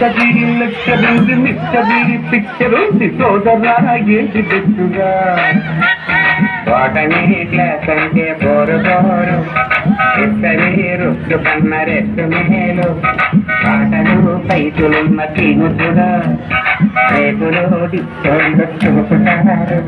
లక్కబీరి లక్కబీరి మిక్కబీరి పిక్కబేసి సోదరా ఏంటి పెట్టుగా తోటనే క్లాసంటే bore bore ఎత్తని రొట్టు కన్న రెట్టు మేలు. పాటలు పైతులున్న తీరుతుగా రైతులు డిస్కౌంట్ చూపుతారు.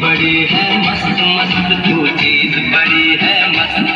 बड़ी है मस्त मस्त तू चीज़ बड़ी है मस्त।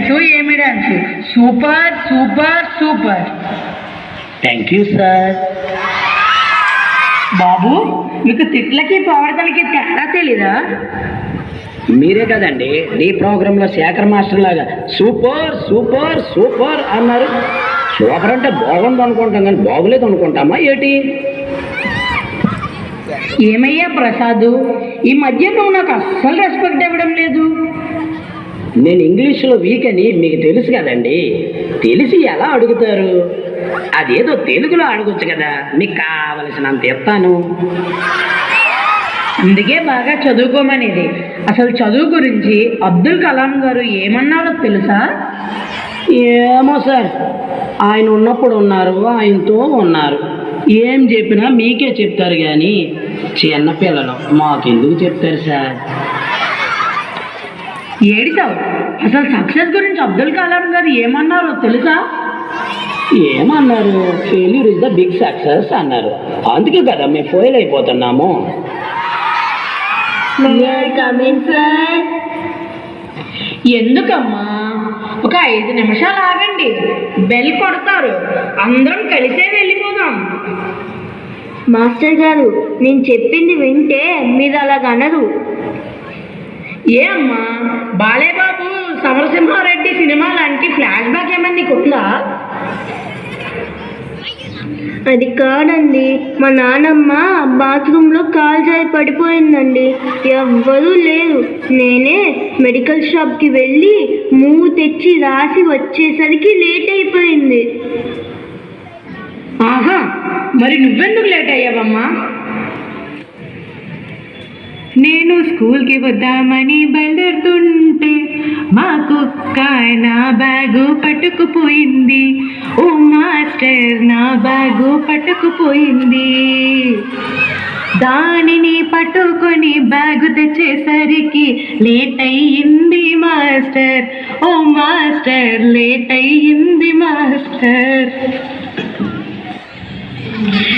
ఏమి డ్యాన్సు ఏమి dance super super super. Thank you sir బాబు మీకు తిట్లకి పొగడతలకి తేడా తెలీదా మీరే కదండి నీ ప్రోగ్రాంలో శేఖర్ మాస్టర్ లాగా సూపర్ సూపర్ సూపర్ అన్నారు. సూపర్ అంటే బాగుంది అనుకుంటాం కానీ బాగులేదు అనుకుంటామా ఏంటి? ఏమయ్యా ప్రసాదు ఈ మధ్య నువ్వు నాకు అస్సలు రెస్పెక్ట్ ఇవ్వడం లేదు. నేను ఇంగ్లీష్లో వీక్ అని మీకు తెలుసు కదండి. తెలిసి ఎలా అడుగుతారు? అదేదో తెలుగులో అడగొచ్చు కదా. మీకు కావలసినంత ఇస్తాను అందుకే బాగా చదువుకోమనేది. అసలు చదువు గురించి అబ్దుల్ కలాం గారు ఏమన్నారో తెలుసా? ఏమో సార్. ఆయన ఉన్నప్పుడు ఉన్నారు ఆయనతో ఉన్నారు. ఏం చెప్పినా మీకే చెప్తారు కానీ చిన్నపిల్లలు మాకెందుకు చెప్తారు సార్? ఏడితావు అసలు సక్సెస్ గురించి అబ్దుల్ కలాం గారు ఏమన్నారో తెలుసా? ఏమన్నారు? Failure is the big success అన్నారు. అందుకే కదా మేము ఫెయిల్ అయిపోతున్నాము. ఎందుకమ్మా? ఒక ఐదు నిమిషాలు ఆగండి. బెల్ కొడతారు. అందరం కలిసే వెళ్ళిపోదాం. మాస్టర్ గారు నేను చెప్పింది వింటే మీరు అలాగ అనరు. ఏ అమ్మా? బాలేబాబు సమరసింహారెడ్డి సినిమా లాంటి ఫ్లాష్ బ్యాక్ ఏమన్నా నీకు? ఉందా అది కాదండి. మా నానమ్మ బాత్రూంలో కాలు జారి పడిపోయిందండి. ఎవ్వరూ లేరు. నేనే మెడికల్ షాప్కి వెళ్ళి మూవ్ తెచ్చి రాసి వచ్చేసరికి లేట్ అయిపోయింది. ఆహా మరి నువ్వెందుకు లేట్ అయ్యావమ్మా? నేను స్కూల్కి వద్దామని బయలుదేరుతుంటే మా కుక్క నా బ్యాగు పట్టుకుపోయింది. ఓ మాస్టర్ నా బ్యాగు పట్టుకుపోయింది. దానిని పట్టుకొని బ్యాగు తెచ్చేసరికి లేట్ అయ్యింది మాస్టర్. ఓ మాస్టర్ లేట్ అయ్యింది మాస్టర్.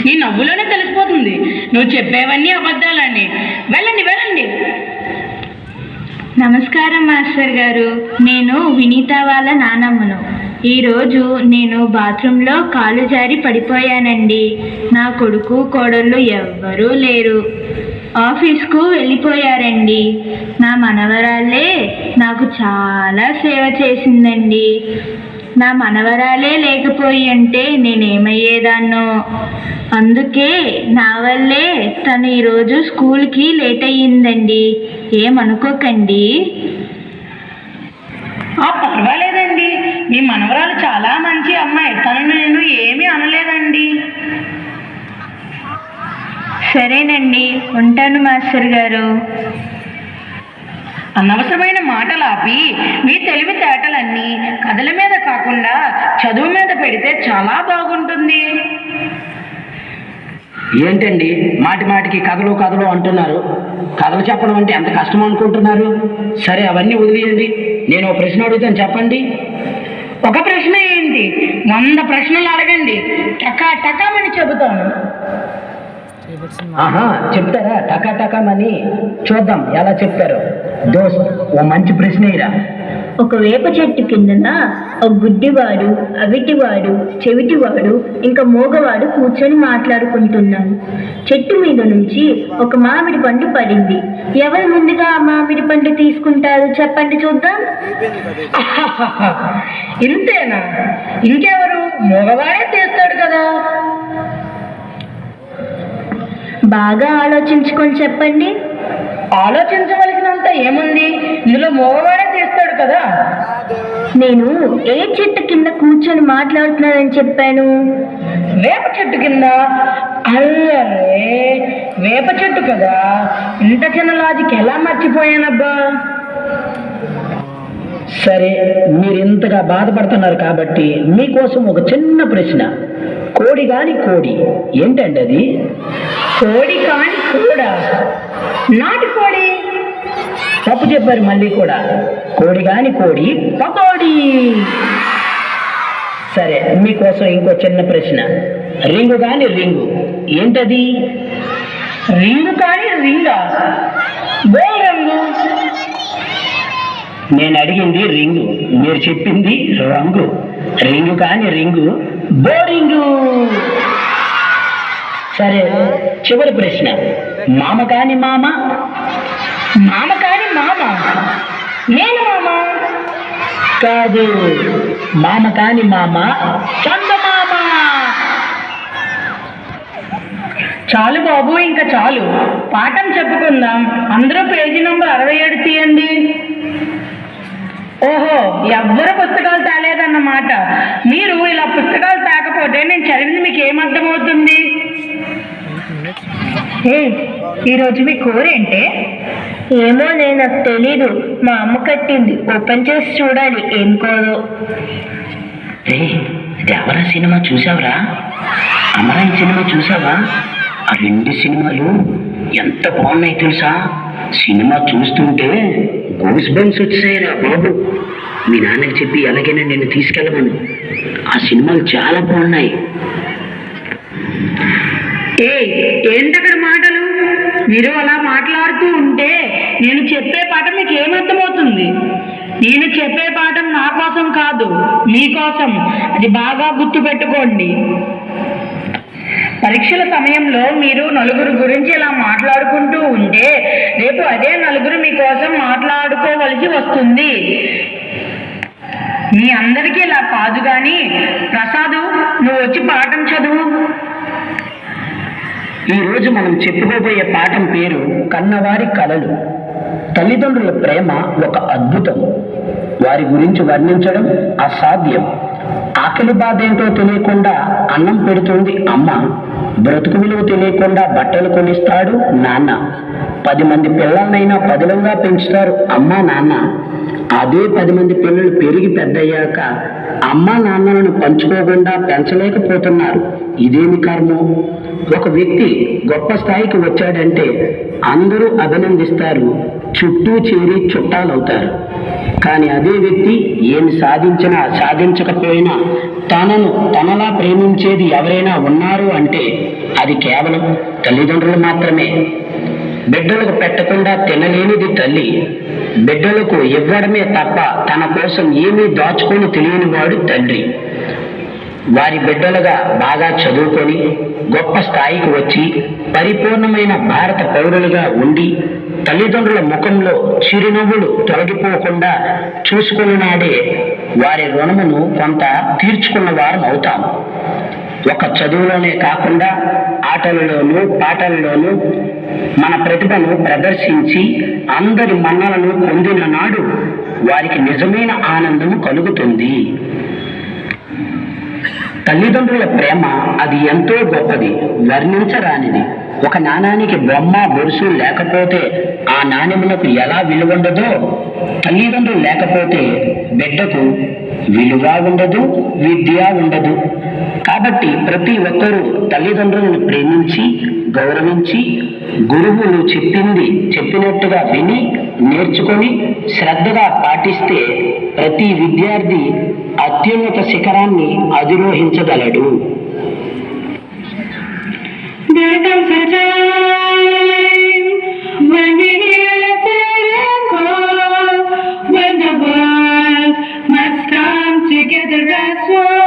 నీ నవ్వులోనే తెలిసిపోతుంది. నువ్వు చెప్పేవన్నీ అబద్ధాలని వెళ్ళండి నమస్కారం మాస్టర్ గారు. నేను వినీత వాళ్ళ నానమ్మను. ఈరోజు నేను బాత్రూంలో కాలు జారి పడిపోయానండి. నా కొడుకు కోడళ్ళు ఎవ్వరూ లేరు. ఆఫీస్కు వెళ్ళిపోయారండి. నా మనవరాలే నాకు చాలా సేవ చేసిందండి. నా మనవరాలే లేకపోయి అంటే నేనేమయ్యేదాన్నో? అందుకే నా వల్లే తను ఈరోజు స్కూల్కి లేట్ అయ్యిందండి ఏమనుకోకండి పర్వాలేదండి. మీ మనవరాలు చాలా మంచి అమ్మాయి. తను నేను ఏమీ అనలేదండి. సరేనండి. ఉంటాను మాస్టర్ గారు. అనవసరమైన మాటలు ఆపి మీ తెలివితేటలన్నీ కథల మీద కాకుండా చదువు మీద పెడితే చాలా బాగుంటుంది. ఏంటండి? మాటి మాటికి కథలు కథలు అంటున్నారు. కథలు చెప్పడం అంటే ఎంత కష్టం అనుకుంటున్నారు? సరే అవన్నీ వదిలేయండి. నేను ఒక ప్రశ్న అడుగుతాను చెప్పండి. ఒక ప్రశ్న ఏంటి? వంద ప్రశ్నలు అడగండి. టకా టకామని చెబుతాను. ఆహా చెప్తారా? టకా టకామని చూద్దాం ఎలా చెప్తారో దోస్త్ ఓ మంచి ప్రశ్న ఇరా ఒక వేప చెట్టు కిందన ఒక గుడ్డివాడు అవిటివాడు చెవిటివాడు ఇంకా మోగవాడు కూర్చొని మాట్లాడుకుంటున్నారు చెట్టు మీద నుంచి ఒక మామిడి పండు పడింది. ఎవరు ముందుగా ఆ మామిడి పండు తీసుకుంటారు చెప్పండి చూద్దాం. ఇంతేనా? ఇంకెవరు? మగవాడే చేస్తాడు కదా. బాగా ఆలోచించుకొని చెప్పండి. ఆలోచించవలసినంత ఏముంది? ఇందులో మగవాడే చేస్తాడు కదా. నేను ఏ చెట్టు కింద కూర్చొని మాట్లాడుతున్నానని చెప్పాను? వేప చెట్టు కింద? అల్లరే! వేప చెట్టు కదా. ఇంత చిన్న లాజిక్ ఎలా మర్చిపోయానబ్బా? సరే మీరు ఇంతగా బాధపడుతున్నారు కాబట్టి మీకోసం ఒక చిన్న ప్రశ్న. కోడి గాని కోడి. ఏంటండి అది కోడి కాని కూడా. నాటి కోడి. తప్పు చెప్పారు మళ్ళీ కూడా. కోడి కాని కోడి పకోడి. సరే మీకోసం ఇంకో చిన్న ప్రశ్న. రింగు కాని రింగు ఏంటది? రింగు కాని రింగా? గోల్ రంగు. నేను అడిగింది రింగు మీరు చెప్పింది రంగు. రింగు కాని రింగు బోరింగు. సరే చివరి ప్రశ్న. మామ కాని మామ? మామ కాని మామ? నేను మామ? కాదు. మామ కాని మామ? చందమామ చాలు బాబు ఇంకా చాలు. పాఠం చెప్పుకుందాం. అందరూ పేజీ నంబర్ అరవై ఏడు తీయండి. ఓహో ఎవ్వరు పుస్తకాలు తేలేదన్నమాట. మీరు ఇలా పుస్తకాలు తాకపోతే నేను చదివింది మీకు ఏమర్థమవుతుంది ఏ ఈరోజు మీ కూరేంటే? ఏమో నేను నాకు తెలీదు. మా అమ్మ కట్టింది. ఓపెన్ చేసి చూడాలి. ఏం కోదో రే దేవర సినిమా చూసావురా అమరాయి సినిమా చూసావా ఆ రెండు సినిమాలు ఎంత బాగున్నాయి తెలుసా? సినిమా చూస్తుంటే గూస్ బంప్స్ వచ్చాయిరా బాబు. మీ నాన్నకి చెప్పి ఎలాగైనా నేను తీసుకెళ్ళమను. ఆ సినిమాలు చాలా బాగున్నాయి. ఏ ఏంటక్కడ మాటలు? మీరు అలా మాట్లాడుతూ ఉంటే నేను చెప్పే పాఠం మీకు ఏమర్థమవుతుంది? నేను చెప్పే పాఠం నా కోసం కాదు మీకోసం అది బాగా గుర్తు పెట్టుకోండి. పరీక్షల సమయంలో మీరు నలుగురు గురించి ఇలా మాట్లాడుకుంటూ ఉంటే రేపు అదే నలుగురు మీకోసం మాట్లాడుకోవలసి వస్తుంది. మీ అందరికీ ఇలా కాదు కానీ ప్రసాదు నువ్వు వచ్చి పాఠం చదువు. ఈరోజు మనం చెప్పుకోబోయే పాఠం పేరు కన్నవారి కలలు. తల్లిదండ్రుల ప్రేమ ఒక అద్భుతం. వారి గురించి వర్ణించడం అసాధ్యం. ఆకలి బాధ ఏంటో తెలియకుండా అన్నం పెడుతుంది అమ్మ. బ్రతుకు విలువ తెలియకుండా బట్టలు కొనిస్తాడు నాన్న. పది మంది పిల్లలనైనా పదిలంగా పెంచుతారు అమ్మ నాన్న. అదే పది మంది పిల్లలు పెరిగి పెద్దయ్యాక అమ్మ నాన్నలను పంచుకోకుండా పెంచలేకపోతున్నారు. ఇదేమి కారణం ఒక వ్యక్తి గొప్ప స్థాయికి వచ్చాడంటే అందరూ అభినందిస్తారు చుట్టూ చేరి చుట్టాలవుతారు. కానీ అదే వ్యక్తి ఏమి సాధించినా సాధించకపోయినా తనను తనలా ప్రేమించేది ఎవరైనా ఉన్నారు అంటే అది కేవలం తల్లిదండ్రులు మాత్రమే. బిడ్డలకు పెట్టకుండా తినలేనిది తల్లి. బిడ్డలకు ఇవ్వడమే తప్ప తన కోసం ఏమీ దాచుకొని తెలియని వాడు తండ్రి. వారి బిడ్డలుగా బాగా చదువుకొని గొప్ప స్థాయికి వచ్చి పరిపూర్ణమైన భారత పౌరులుగా ఉండి తల్లిదండ్రుల ముఖంలో చిరునవ్వులు తొలగిపోకుండా చూసుకున్న నాడే వారి రుణమును కొంత తీర్చుకున్న వారం అవుతాం ఒక చదువులోనే కాకుండా ఆటలలోనూ పాటలలోనూ మన ప్రతిభను ప్రదర్శించి అందరి మన్నలను పొందిన నాడు వారికి నిజమైన ఆనందము కలుగుతుంది. తల్లిదండ్రుల ప్రేమ అది ఎంతో గొప్పది వర్ణించరానిది. ఒక నాణానికి బొమ్మ బొరుసు లేకపోతే ఆ నాణ్యములకు ఎలా విలువ ఉండదో తల్లిదండ్రులు లేకపోతే బిడ్డకు విలువ ఉండదు విద్య ఉండదు. కాబట్టి ప్రతి ఒక్కరూ తల్లిదండ్రులను ప్రేమించి గౌరవించి గురువులు చెప్పింది చెప్పినట్టుగా విని నేర్చుకొని శ్రద్ధగా పాటిస్తే ప్రతి విద్యార్థి అత్యున్నత శిఖరాన్ని అధిరోహించగలడు Together as one.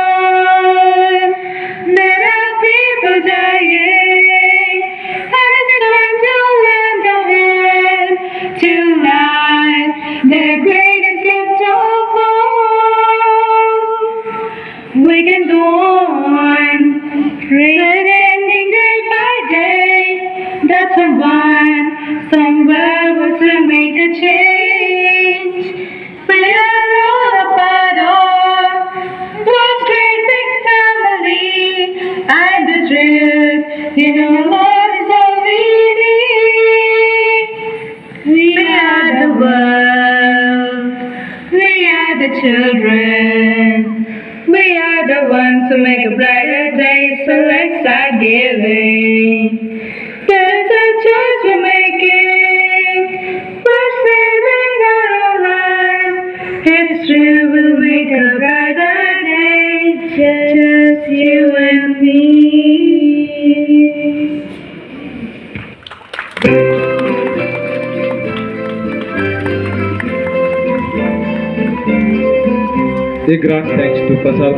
Grand thanks to Prasad